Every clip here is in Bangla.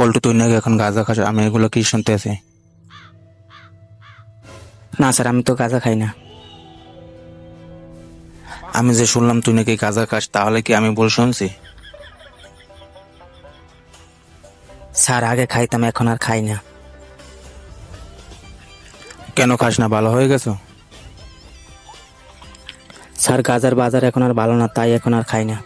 পল্টু তুই নাকি এখন গাঁজা খাস? আমি এগুলো কি শুনতে আছি? না স্যার আমি তো গাঁজা খাই না। আমি যে শুনলাম তুই নাকি গাঁজা খাস তাহলে কি আমি বল শুনছি? স্যার আগে খাইতাম এখন আর খাই না। কেন খাস না? ভালো হয়ে গেছো? স্যার গাজার বাজার এখন আর ভালো না তাই এখন আর খাই না।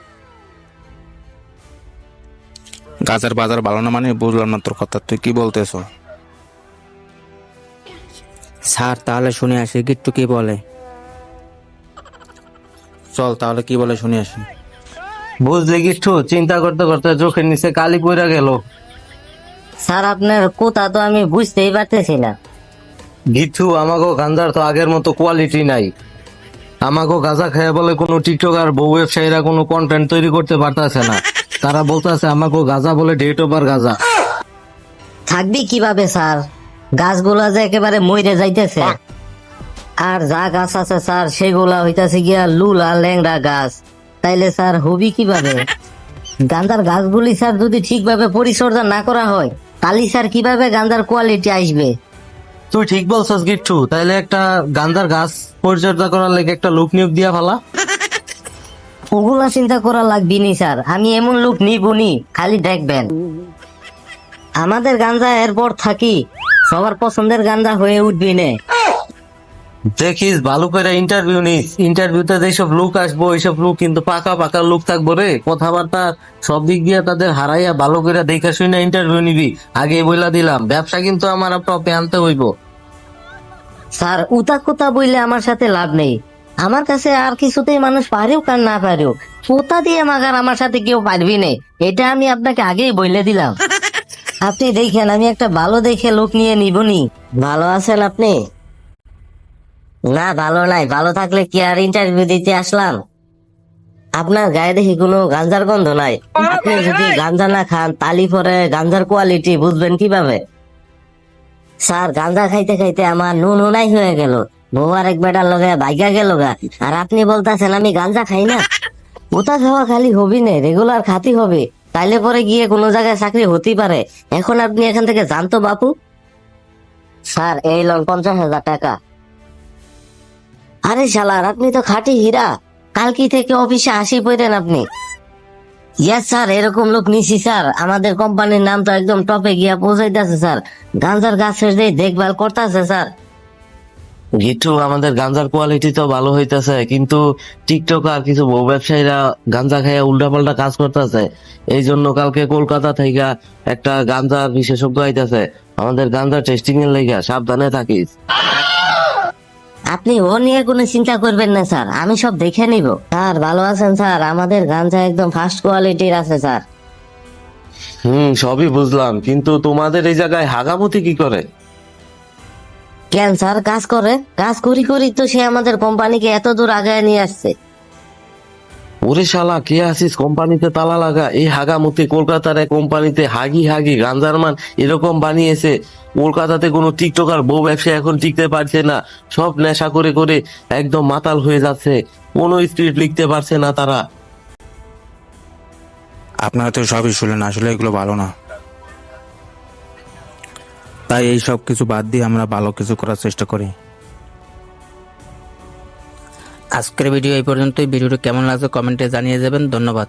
গাজার বাজার ভালো না মানে বুঝলাম না তোর কথা। তুই কি বলতেছ? স্যার তাহলে শুনে আসি গিট্টু কি বলে? চল তাহলে কি বলে শুনে আসি। বুঝলি কিছু চিন্তা করতে করতে চোখের নিচে কালি পড়ে গেল। স্যার আপনার কথা তো আমি বুঝতেই পারতেছি না। গিঠু আমাকে গাঞ্জার তো আগের মতো কোয়ালিটি নাই। আমাকে গাঁজা খেয়ে বলে কোনো টিকটকার বউ ব্যবসায়ীরা কোনো কন্টেন্ট তৈরি করতে পারতেছে না। তারা বলতেছে আমাকে গাঁজা বলে ডেট ওভার গাঁজা। থাকবি কীভাবে স্যার? গাছগুলা যে একেবারে মরে যাইতেছে। আর যা গাছ আছে স্যার সেগুলা হইতাছে গিয়া লুলা ল্যাংড়া গাছ। তাইলে স্যার হবি কীভাবে? গান্দার গাছগুলি স্যার যদি ঠিকভাবে পরিচর্যা না করা হয় তাহলে স্যার কীভাবে গান্দার কোয়ালিটি আসবে? তুই ঠিক বলছস গিট্টু। তাইলে একটা গান্ধার গাছ পরিচর্যা করার লেগে একটা লোক নিয়োগ দিয়া ফালা। ওগুলা চিন্তা করা লাগবি নি স্যার। আমি এমন লোক নিবনি খালি দেখবেন। আমাদের গাঞ্জা এরপর থাকি সবার পছন্দের গাঞ্জা হয়ে উঠবি নে। দেখিস ভালো করে ইন্টারভিউ নিস। ইন্টারভিউতে যেসব লোক আসব এইসব লোক কিন্তু পাকা পাকা লোক থাকব রে। কথাবার্তা সব দিক দিয়ে তাদের হারাইয়া ভালো করে দেখে শুনে ইন্টারভিউ নিবি। আগে বইলা দিলাম ব্যবসা কিন্তু আমার টপে আনতে হইব। স্যার উতা কোতা বইলে আমার সাথে লাভ নেই। আমার কাছে আর কিছুতেই মানুষ পারেও কার না পারেও পোতা দিয়ে মাগার আমার সাথে কেউ পারবি না এটা আমি আপনাকে আগেই বলে দিলাম। আপনি দেখেন আমি একটা ভালো দেখে লোক নিয়ে নিবনি ভালো আছেন আপনি? না ভালো নাই। ভালো থাকলে কি আর ইন্টারভিউ দিতে আসলাম? আপনার গায়ে দেখি কোনো গাঞ্জার গন্ধ নাই। আপনি যদি গাঞ্জা না খান তালি পরে গাঞ্জার কোয়ালিটি বুঝবেন কীভাবে? স্যার গাঞ্জা খাইতে খাইতে আমার নুন উনাই হয়ে গেল। বউ আর এক বেটার লগে বাইকা গা। আর আপনি বলতেছেন, আমি গাঞ্জা খাই না? ওটা খাওয়া খালি হবি না, রেগুলার খাতি হবে। তাইলে পরে গিয়ে কোনো জায়গায় চাকরি হতে পারে। এখন আপনি এখান থেকে জানতো বাপু। স্যার, এই লোন পঞ্চাশ হাজার টাকা। আরে শালার, আপনি তো খাটি হীরা। কালকি থেকে অফিসে আসি পড়েন আপনি। ইয়েস স্যার, এরকম লোক নিছি স্যার। আমাদের কোম্পানির নাম তো একদম টপে গিয়া পৌঁছাইতেছে, স্যার। গাঞ্জার গাছের যে দেখভাল করতেছে, স্যার। গিট্টু আমাদের গাঞ্জার কোয়ালিটি তো ভালো হইতেছে কিন্তু টিকটক আর কিছু বউ ব্যবসায়ীরা গাঞ্জা খাইয়া উল্টাপাল্টা কাজ করতেছে। এই জন্য কালকে কলকাতা থেকে একটা গাঞ্জার বিশেষজ্ঞ আইতেছে আমাদের গাঞ্জা টেস্টিং এর লেগে সাবধানে থাকিস। আপনি ও নিয়ে কোনো চিন্তা করবেন না স্যার। আমি সব দেখে নিব। স্যার ভালো আছেন স্যার? আমাদের গাঞ্জা একদম ফার্স্ট কোয়ালিটির আছে স্যার। হুম সবই বুঝলাম কিন্তু তোমাদের এই জায়গায় হাগামতি কি করে? কেন স্যার কাজ করে কাজ করি করি তো সে আমাদের কোম্পানিকে এত দূর আগায় নিয়ে আসছে। ওরে শালা কে আসিস কোম্পানিতে তালা লাগা? এই হাগামতি কলকাতার এক কোম্পানিতে হাগি হাগি গাঞ্জার মান এরকম বানিয়েছে। কলকাতাতে কোনো টিকটকার বউ ব্যবসা এখন টিকতে পারছে না। সব নেশা করে করে একদম মাতাল হয়ে যাচ্ছে। কোনো স্ক্রিপ্ট লিখতে পারছে না তারা। আপনারা তো সবই শুনলেন আসলে এগুলো ভালো না। তাই এই সব কিছু বাদ দিয়ে আমরা ভালো কিছু করার চেষ্টা করি। আজকের ভিডিও এই পর্যন্তই। ভিডিওটি কেমন লাগছে কমেন্টে জানিয়ে যাবেন ধন্যবাদ।